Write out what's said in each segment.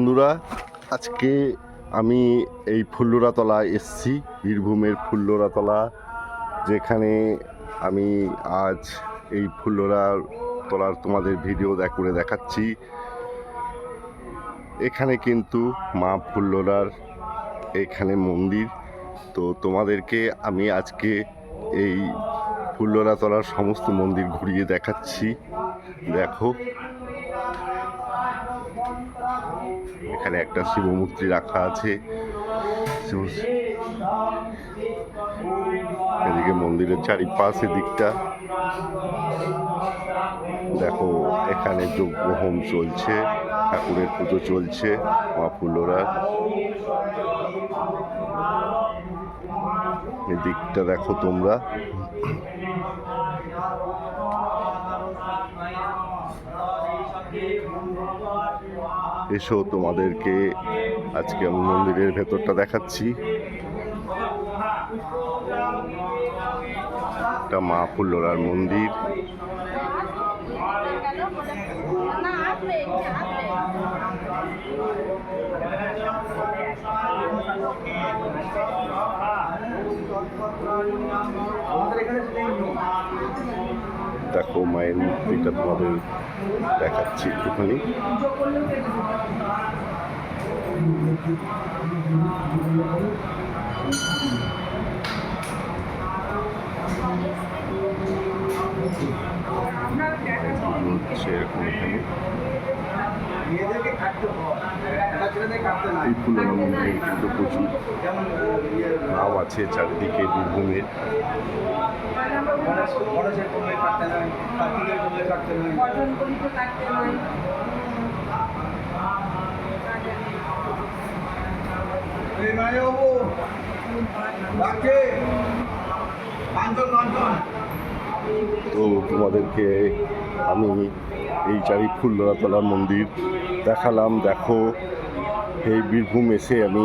বন্ধুরা, আজকে আমি এই ফুল্লুরাতলা এসছি, বীরভূমের ফুল্লুরাতলা, যেখানে আমি আজ এই ফুল্লরা তলার তোমাদের ভিডিও দেখ, করে দেখাচ্ছি। এখানে কিন্তু মা ফুল্লরার এখানে মন্দির। তো তোমাদেরকে আমি আজকে এই ফুল্লরাতলার সমস্ত মন্দির ঘুরিয়ে দেখাচ্ছি। দেখো এখানে একটা শিবমূর্তি রাখা আছে। এদিকে মন্দিরের চারিপাশে দিকটা। দেখো, এখানে যজ্ঞ হোম চলছে, ঠাকুরের পুজো চলছে, মা ফুলোরার দিকটা দেখো তোমরা। এসো তোমাদেরকে আজকে আমি মন্দিরের ভেতরটা দেখাচ্ছি। একটা মা ফুল্লরার মন্দির। না আসবে আসবে দেখো মায়ের মূর্তিটা তোমাদের দেখাচ্ছি একটুখানি। মন্দিরে কিন্তু প্রচুর নাম আছে চারিদিকে বীরভূমের কার্তিকের করি তো কাটতে হয় এই মায়ে বাবু ডাকে কাঞ্চন কাঞ্চন তো তোমাদেরকে আমি এই চারি ফুল্লরাতলা মন্দির দেখালাম। দেখো এই বীরভূম এসে আমি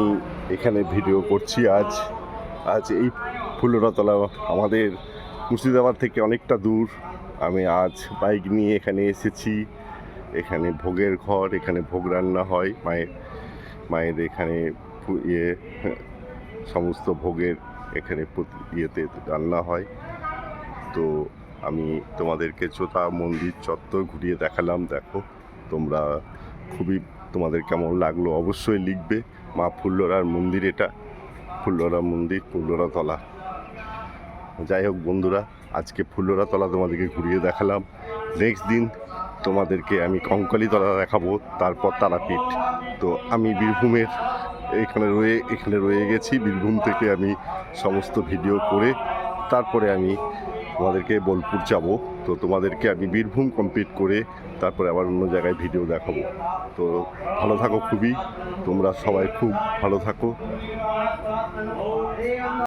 এখানে ভিডিও করছি আজ। আজ এই ফুল্লরাতলা আমাদের মুর্শিদাবাদ থেকে অনেকটা দূর। আমি আজ বাইক নিয়ে এখানে এসেছি। এখানে ভোগের ঘর, এখানে ভোগ রান্না হয়। মায়ের মায়ের এখানে ইয়ে সমস্ত ভোগের এখানে ইয়েতে রান্না হয়। তো আমি তোমাদেরকে চোতা মন্দির চত্বর ঘুরিয়ে দেখালাম। দেখো, তোমরা খুবই, তোমাদের কেমন লাগল অবশ্যই লিখবে। মা ফুল্লরার মন্দির এটা। ফুল্লরা মন্দির ফুল্লরা তলা যাই হোক বন্ধুরা, আজকে ফুল্লরা তলা তোমাদেরকে ঘুরিয়ে দেখালাম। নেক্সট দিন তোমাদেরকে আমি কঙ্কালী তলা দেখাবো, তারপর তারাপীঠ। তো আমি বীরভূমের এখানে রয়ে এখানে রয়ে গেছি। বীরভূম থেকে আমি সমস্ত ভিডিও করে তারপরে আমি তোমাদেরকে বোলপুর যাব। তো তোমাদেরকে আমি বীরভূম কমপ্লিট করে তারপরে আবার অন্য জায়গায় ভিডিও দেখাবো। তো ভালো থাকো খুবই। তোমরা সবাই খুব ভালো থাকো।